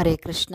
హరే కృష్ణ.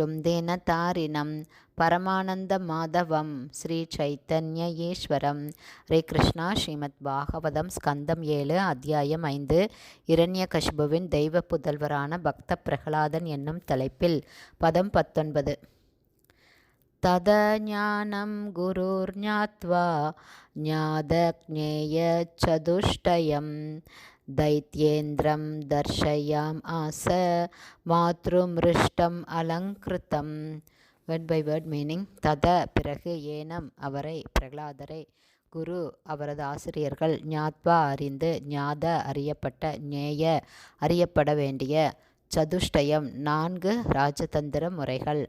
தேனதாரிணம் பரமானந்த மாதவம் ஸ்ரீ சைத்தன்ய ஈஸ்வரம் ஹரே கிருஷ்ணா ஸ்ரீமத் பாகவதம் ஸ்கந்தம் ஏழு அத்தியாயம் ஐந்து இரண்ய கஷ்புவின் தெய்வ புதல்வரான பக்த பிரகலாதன் என்னும் தலைப்பில் பதம் பத்தொன்பது तदज्ञानं गुरुर्ज्ञात्वा ज्ञादज्ञेयचतुष्टयं दैत्येन्द्रं दर्शयाम् आस மாத்ருமிருஷ்டம் அலங்கிருத்தம் வேர்ட் பை வேர்ட் மீனிங் தத பிறகு ஏனம் அவரை பிரகலாதரை குரு அவரது ஆசிரியர்கள் ஞாத்வா அறிந்து ஞாத அறியப்பட்ட ஞேய அறியப்பட வேண்டிய சதுஷ்டயம் நான்கு ராஜதந்திர முறைகள்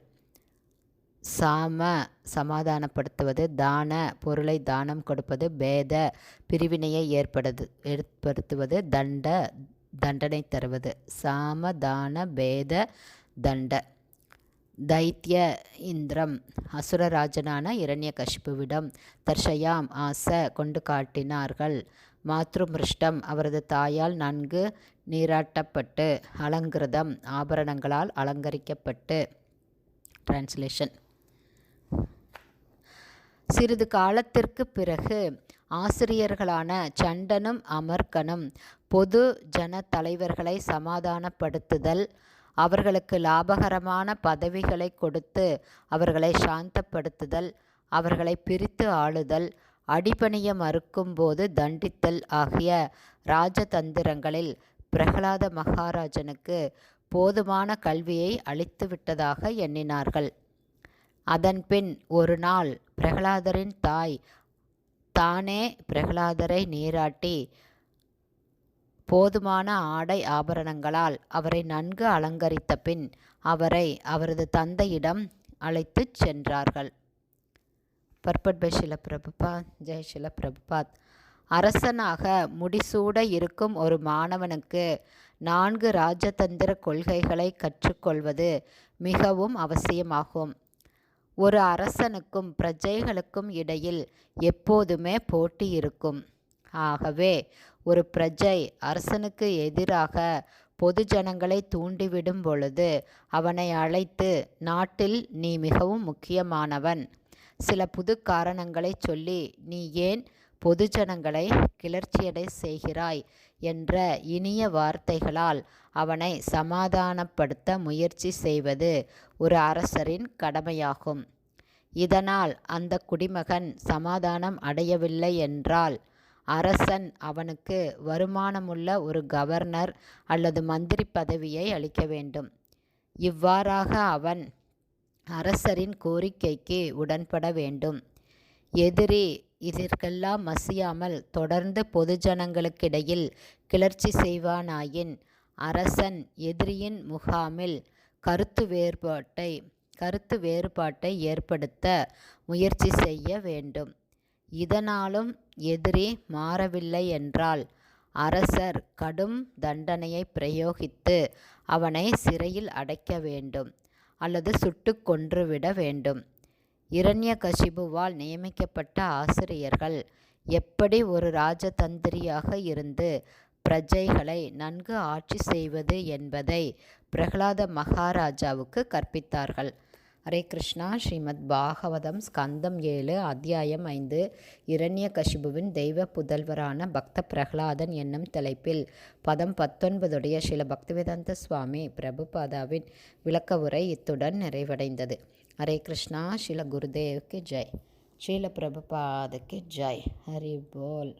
சாம சமாதானப்படுத்துவது தான பொருளை தானம் கொடுப்பது பேத பிரிவினையை ஏற்படுது ஏற்படுத்துவது தண்ட தண்டனை தருவது. சாம தான பேத தண்ட. தைத்திய இந்திரம் அசுரராஜனான இரண்ய கஷ்புவிடம் தர்ஷயாம் ஆச கொண்டு காட்டினார்கள். மாத்ருமிருஷ்டம் அவரது தாயால் நன்கு நீராட்டப்பட்டு அலங்கிருதம் ஆபரணங்களால் அலங்கரிக்கப்பட்டு. டிரான்ஸ்லேஷன் சிறிது காலத்திற்கு பிறகு ஆசிரியர்களான சண்டனும் அமர்கனும் பொது ஜன தலைவர்களை சமாதானப்படுத்துதல் அவர்களுக்கு லாபகரமான பதவிகளை கொடுத்து அவர்களை சாந்தப்படுத்துதல் அவர்களை பிரித்து ஆளுதல் அடிபணிய மறுக்கும்போது தண்டித்தல் ஆகிய ராஜதந்திரங்களில் பிரகலாத மகாராஜனுக்கு போதுமான கல்வியை அளித்துவிட்டதாக எண்ணினார்கள். அதன்பின் ஒரு நாள் பிரகலாதரின் தாய். தானே பிரகலாதரை நீராட்டி போதுமான ஆடை ஆபரணங்களால் அவரை நன்கு அலங்கரித்த பின் அவரை அவரது தந்தையிடம் அழைத்துச் சென்றார்கள். பர்பட் பை ஷில பிரபுபாத் ஜெய் ஷில பிரபுபாத். அரசனாக முடிசூட இருக்கும் ஒரு மாணவனுக்கு நான்கு ராஜதந்திர கொள்கைகளை கற்றுக்கொள்வது மிகவும் அவசியமாகும். ஒரு அரசனுக்கும் பிரஜைகளுக்கும் இடையில் எப்போதுமே போட்டி இருக்கும். ஆகவே ஒரு பிரஜை அரசனுக்கு எதிராக பொதுஜனங்களை தூண்டிவிடும் பொழுது அவனை அழைத்து நாட்டில் நீ மிகவும் முக்கியமானவன். சில புது காரணங்களை சொல்லி நீ ஏன் பொதுஜனங்களை கிளர்ச்சியடை செய்கிறாய் என்ற இனிய வார்த்தைகளால் அவனை சமாதானப்படுத்த முயற்சி செய்வது ஒரு அரசரின் கடமையாகும். இதனால் அந்த குடிமகன் சமாதானம் அடையவில்லை என்றால் அரசன் அவனுக்கு வருமானமுள்ள ஒரு கவர்னர் அல்லது மந்திரி பதவியை அளிக்க வேண்டும். இவ்வாறாக அவன் அரசரின் கோரிக்கைக்கு உடன்பட வேண்டும். எதிரி இதற்கெல்லாம் மசியாமல் தொடர்ந்து பொதுஜனங்களுக்கிடையில் கிளர்ச்சி செய்வானாயின் அரசன் எதிரியின் முகாமில் கருத்து வேறுபாட்டை கருத்து வேறுபாட்டை ஏற்படுத்த முயற்சி செய்ய வேண்டும். இதனாலும் எதிரி மாறவில்லை என்றால் அரசர் கடும் தண்டனையை பிரயோகித்து அவனை சிறையில் அடைக்க வேண்டும் அல்லது சுட்டு கொன்றுவிட வேண்டும். இரண்ய கசிபுவால் நியமிக்கப்பட்ட ஆசிரியர்கள் எப்படி ஒரு ராஜதந்திரியாக இருந்து பிரஜைகளை நன்கு ஆட்சி செய்வது என்பதை பிரகலாத மகாராஜாவுக்கு கற்பித்தார்கள். ஹரே கிருஷ்ணா. ஸ்ரீமத் பாகவதம் ஸ்கந்தம் ஏழு அத்தியாயம் ஐந்து. இரண்ய கஷிபுவின் தெய்வ புதல்வரான பக்த பிரகலாதன் என்னும் தலைப்பில் பதம் பத்தொன்பதுடைய சில பக்திவேதாந்த சுவாமி பிரபுபாதாவின் விளக்க உரை இத்துடன் நிறைவடைந்தது. ஹரே கிருஷ்ணா ஸ்ரீல குருதேவுக்கு ஜெய். ஸ்ரீல பிரபுபாதுக்கு ஜெய். ஹரி போல்.